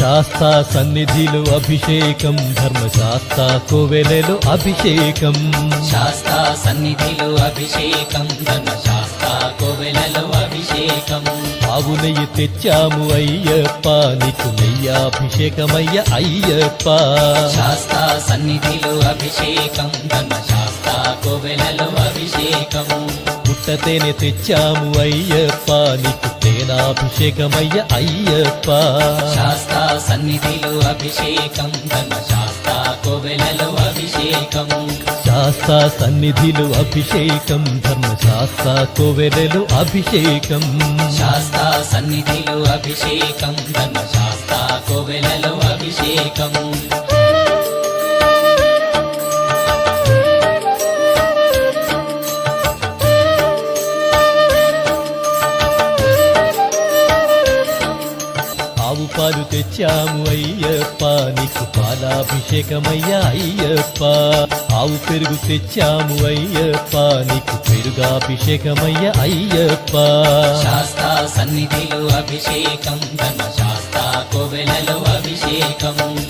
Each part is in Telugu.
శాస్తా సన్నిధిలో అభిషేకం ధర్మశాస్త్ర కోవెలలో అభిషేకం. శాస్తా సన్నిధిలో అభిషేకం ధర్మశాస్త్ర కోవెలలో అభిషేకం. ఆవు నెయ్యి తెచ్చాము అయ్యప్ప నీకు నెయ్యాభిషేకమయ్య అయ్యప్ప. శాస్తా సన్నిధిలో అభిషేకం ధర్మశాస్త్ర కోవెలలో అభిషేకం. పుట్టతేనె తెచ్చాము అయ్యప్ప నీకు తేనాభిషేకమయ్య అయ్యప్ప. శాస్తా సన్నిధిలో అభిషేకం ధర్మశాస్త్ర కోవెలలో అభిషేకం. శాస్త్ర సన్నిధిలో అభిషేకం ధర్మశాస్త్ర కోవెలలో అభిషేకం. శాస్తా సన్నిధిలో అభిషేకం ధర్మశాస్త్ర కోవెలలో అభిషేకం. తెచ్చాము అయ్యప్ప నీకు పాలాభిషేకమయ్యా అయ్యప్ప. ఆవు పెరుగు తెచ్చాము అయ్యప్ప నీకు పెరుగాభిషేకమయ్య అయ్యప్ప. శాస్తా సన్నిధిలో అభిషేకం ధర్మశాస్త్ర కోవెలలో అభిషేకం.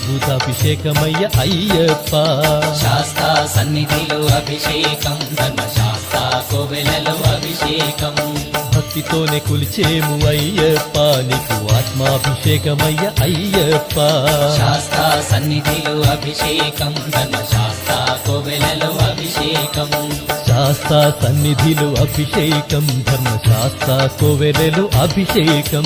విభూతాభిషేకమయ్య అయ్యప్ప. శాస్తా సన్నిధిలో అభిషేకం ధర్మశాస్త్ర కోవెలలో అభిషేకం. భక్తితోనే కొలిచేము అయ్యప్ప నీకు ఆత్మాభిషేకమయ్య అయ్యప్ప. శాస్తా సన్నిధిలో అభిషేకం అభిషేకం శాస్త్ర సన్నిధిలు అభిషేకం ధర్మశాస్త్ర కోవెలలో అభిషేకం.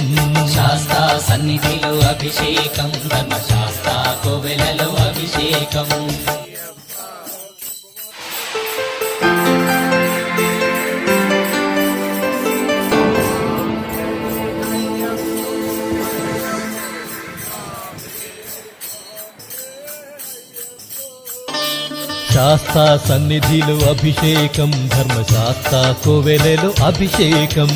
శాస్త సన్నిధిలు అభిషేకం ధర్మశాస్త్ర కోవెలలో అభిషేకం. శాస్త్ర సన్నిధిలో అభిషేకం ధర్మశాస్త్ర కోవెలలో అభిషేకం.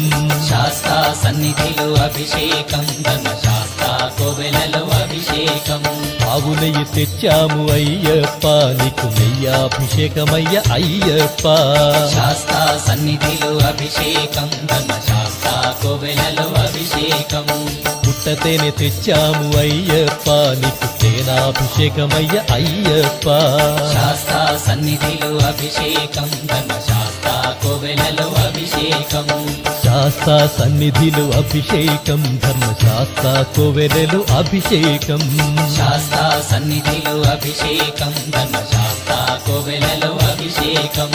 శాస్తా సన్నిధిలో అభిషేకం ధర్మశాస్త్ర కోవెలలో అభిషేకం. ఆవు నెయ్యి తెచ్చాము అయ్యప్ప నీకు నెయ్యాభిషేకమయ్య అయ్యప్ప. శాస్తా సన్నిధిలో అభిషేకం ధర్మశాస్త్ర కోవెలలో అభిషేకం. పుట్టతేనె తెచ్చాము అయ్యప్ప నీకు తేనాభిషేకమయ్య అయ్యప్ప. శాస్తా సన్నిధిలో అభిషేకం ధర్మశాస్త్ర కోవెలలో అభిషేకం. శాస్త్ర సన్నిధిలో అభిషేకం ధర్మశాస్త్ర కోవెలలో అభిషేకం. శాస్తా సన్నిధిలో అభిషేకం ధర్మశాస్త్ర కోవెలలో అభిషేకం.